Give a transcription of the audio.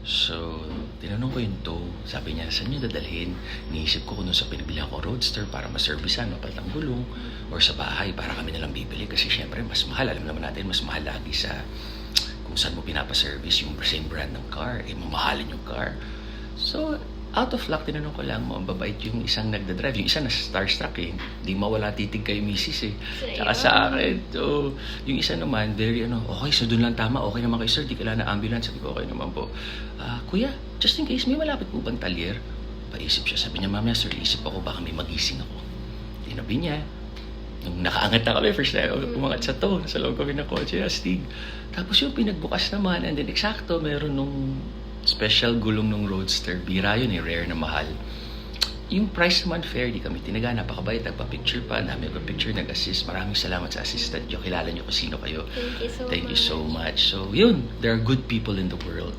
So, tinanong ko yung tow. Sabi niya, saan niyo dadalhin? Iniisip ko kung sa pinabili ko roadster para maservisan, mapalitan gulong. Or sa bahay para kami nalang bibili. Kasi syempre, mas mahal. Alam naman natin, mas mahal lagi sa kung saan mo pinapaservice yung same brand ng car. Eh, mamahalin yung car. So, out of luck, tinanong ko lang, mababait yung isang nagdadrive. Yung isa na starstruck eh. Di mawala titig kay misis eh. Tsaka sa akin. So, yung isa naman, very ano, okay, so doon lang tama. Okay naman kayo, sir. Di kailangan na ambulance. Sabi ko, okay naman po. Ah, kuya, just in case, may malapit po bang talyer? Paisip siya. Sabi niya, mamaya, sir, isip ako, baka may magising ako. Tinabi niya. Nung nakaangat na kami, first time, umangat sa to, sa loob kami ng kotse, astig. Tapos yung pinagbukas naman, and then eksakto, meron nung special gulong ng Roadster. Bira yun eh, rare na mahal. Yung price naman fair, di kami tinaga, napakabait, nagpa-picture pa, dami picture nag-assist. Maraming salamat sa assistant nyo, kilala nyo kung sino kayo. Thank you so Thank you much. so much. So, yun, there are good people in the world.